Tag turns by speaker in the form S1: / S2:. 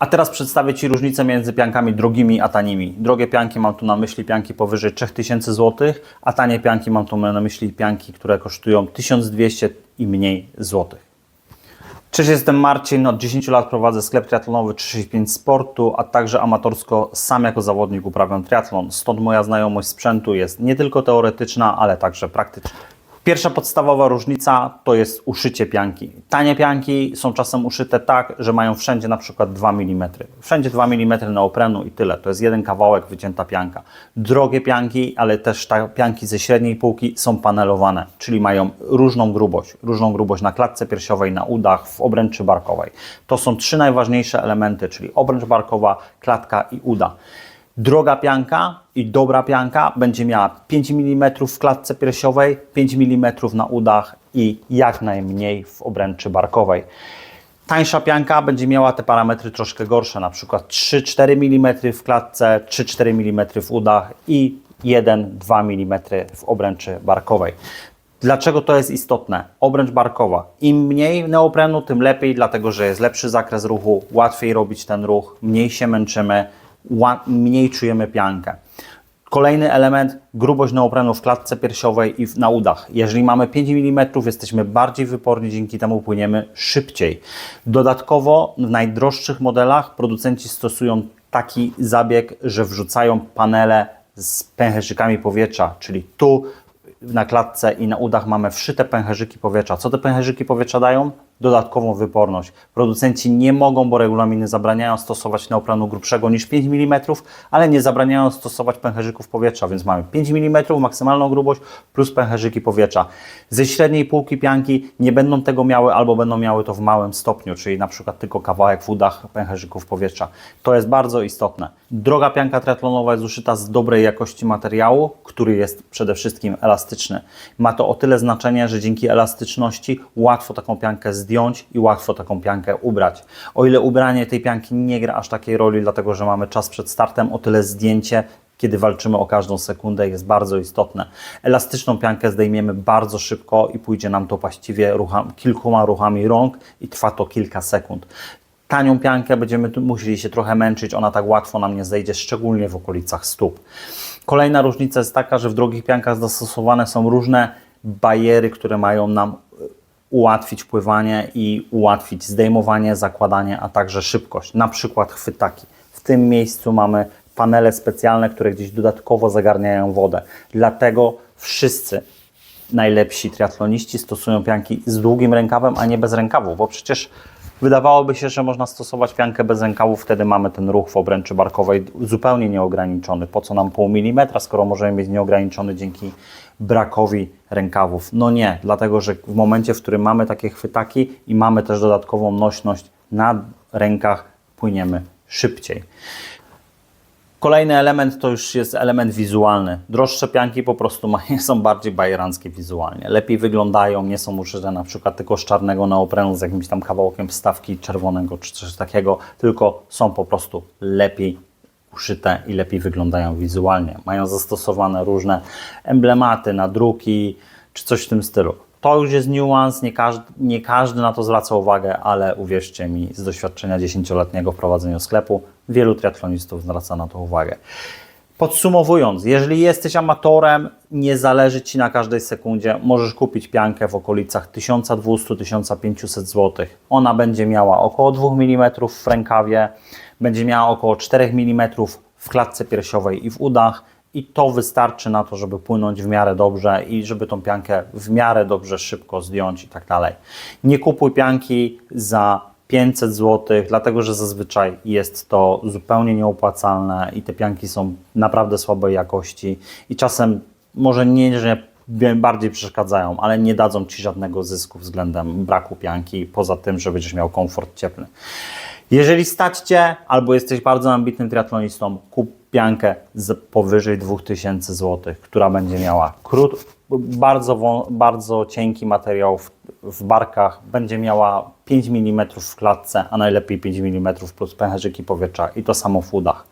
S1: A teraz przedstawię Ci różnicę między piankami drogimi a tanimi. Drogie pianki mam tu na myśli pianki powyżej 3000 zł, a tanie pianki mam tu na myśli pianki, które kosztują 1200 i mniej złotych. Cześć, jestem Marcin. Od 10 lat prowadzę sklep triatlonowy 365 Sportu, a także amatorsko sam jako zawodnik uprawiam triatlon. Stąd moja znajomość sprzętu jest nie tylko teoretyczna, ale także praktyczna. Pierwsza podstawowa różnica to jest uszycie pianki. Tanie pianki są czasem uszyte tak, że mają wszędzie na przykład 2 mm. Wszędzie 2 mm neoprenu i tyle. To jest jeden kawałek wycięta pianka. Drogie pianki, ale też pianki ze średniej półki są panelowane, czyli mają różną grubość. Różną grubość na klatce piersiowej, na udach, w obręczy barkowej. To są trzy najważniejsze elementy, czyli obręcz barkowa, klatka i uda. Droga pianka i dobra pianka będzie miała 5 mm w klatce piersiowej, 5 mm na udach i jak najmniej w obręczy barkowej. Tańsza pianka będzie miała te parametry troszkę gorsze, na przykład 3-4 mm w klatce, 3-4 mm w udach i 1-2 mm w obręczy barkowej. Dlaczego to jest istotne? Obręcz barkowa. Im mniej neoprenu, tym lepiej, dlatego że jest lepszy zakres ruchu, łatwiej robić ten ruch, mniej się męczymy, mniej czujemy piankę. Kolejny element, grubość neoprenu w klatce piersiowej i na udach. Jeżeli mamy 5 mm, jesteśmy bardziej wyporni, dzięki temu płyniemy szybciej. Dodatkowo w najdroższych modelach producenci stosują taki zabieg, że wrzucają panele z pęcherzykami powietrza, czyli tu na klatce i na udach mamy wszyte pęcherzyki powietrza. Co te pęcherzyki powietrza dają? Dodatkową wyporność. Producenci nie mogą, bo regulaminy zabraniają stosować neoprenu grubszego niż 5 mm, ale nie zabraniają stosować pęcherzyków powietrza, więc mamy 5 mm maksymalną grubość plus pęcherzyki powietrza. Ze średniej półki pianki nie będą tego miały albo będą miały to w małym stopniu, czyli na przykład tylko kawałek w udach pęcherzyków powietrza. To jest bardzo istotne. Droga pianka triatlonowa jest uszyta z dobrej jakości materiału, który jest przede wszystkim elastyczny. Ma to o tyle znaczenie, że dzięki elastyczności łatwo taką piankę zdjąć i łatwo taką piankę ubrać. O ile ubranie tej pianki nie gra aż takiej roli, dlatego że mamy czas przed startem, o tyle zdjęcie kiedy walczymy o każdą sekundę, jest bardzo istotne. Elastyczną piankę zdejmiemy bardzo szybko i pójdzie nam to właściwie rucha, kilkoma ruchami rąk i trwa to kilka sekund. Tanią piankę będziemy musieli się trochę męczyć, ona tak łatwo nam nie zejdzie, szczególnie w okolicach stóp. Kolejna różnica jest taka, że w drogich piankach zastosowane są różne bariery, które mają nam ułatwić pływanie i ułatwić zdejmowanie, zakładanie, a także szybkość. Na przykład chwytaki. W tym miejscu mamy panele specjalne, które gdzieś dodatkowo zagarniają wodę. Dlatego wszyscy najlepsi triatloniści stosują pianki z długim rękawem, a nie bez rękawów, bo przecież wydawałoby się, że można stosować piankę bez rękawów, wtedy mamy ten ruch w obręczy barkowej zupełnie nieograniczony. Po co nam pół milimetra, skoro możemy mieć nieograniczony dzięki brakowi rękawów? No nie, dlatego że w momencie, w którym mamy takie chwytaki i mamy też dodatkową nośność na rękach, płyniemy szybciej. Kolejny element to już jest element wizualny. Droższe pianki po prostu ma- są bardziej bajeranckie wizualnie. Lepiej wyglądają, nie są uszyte na przykład tylko z czarnego neoprenu z jakimś tam kawałkiem wstawki czerwonego czy coś takiego, tylko są po prostu lepiej uszyte i lepiej wyglądają wizualnie. Mają zastosowane różne emblematy, nadruki czy coś w tym stylu. To już jest niuans, nie każdy, nie każdy na to zwraca uwagę, ale uwierzcie mi, z doświadczenia 10-letniego w prowadzeniu sklepu, wielu triatlonistów zwraca na to uwagę. Podsumowując, jeżeli jesteś amatorem, nie zależy Ci na każdej sekundzie, możesz kupić piankę w okolicach 1200-1500 zł. Ona będzie miała około 2 mm w rękawie, będzie miała około 4 mm w klatce piersiowej i w udach i to wystarczy na to, żeby płynąć w miarę dobrze i żeby tą piankę w miarę dobrze szybko zdjąć i tak dalej. Nie kupuj pianki za 500 zł, dlatego że zazwyczaj jest to zupełnie nieopłacalne i te pianki są naprawdę słabej jakości i czasem może nie, że bardziej przeszkadzają, ale nie dadzą Ci żadnego zysku względem braku pianki, poza tym, że będziesz miał komfort cieplny. Jeżeli stać Cię, albo jesteś bardzo ambitnym triatlonistą, kup piankę z powyżej 2000 zł, która będzie miała krót, bardzo, bardzo cienki materiał w, w barkach, będzie miała 5 mm w klatce, a najlepiej 5 mm plus pęcherzyki powietrza i to samo w udach.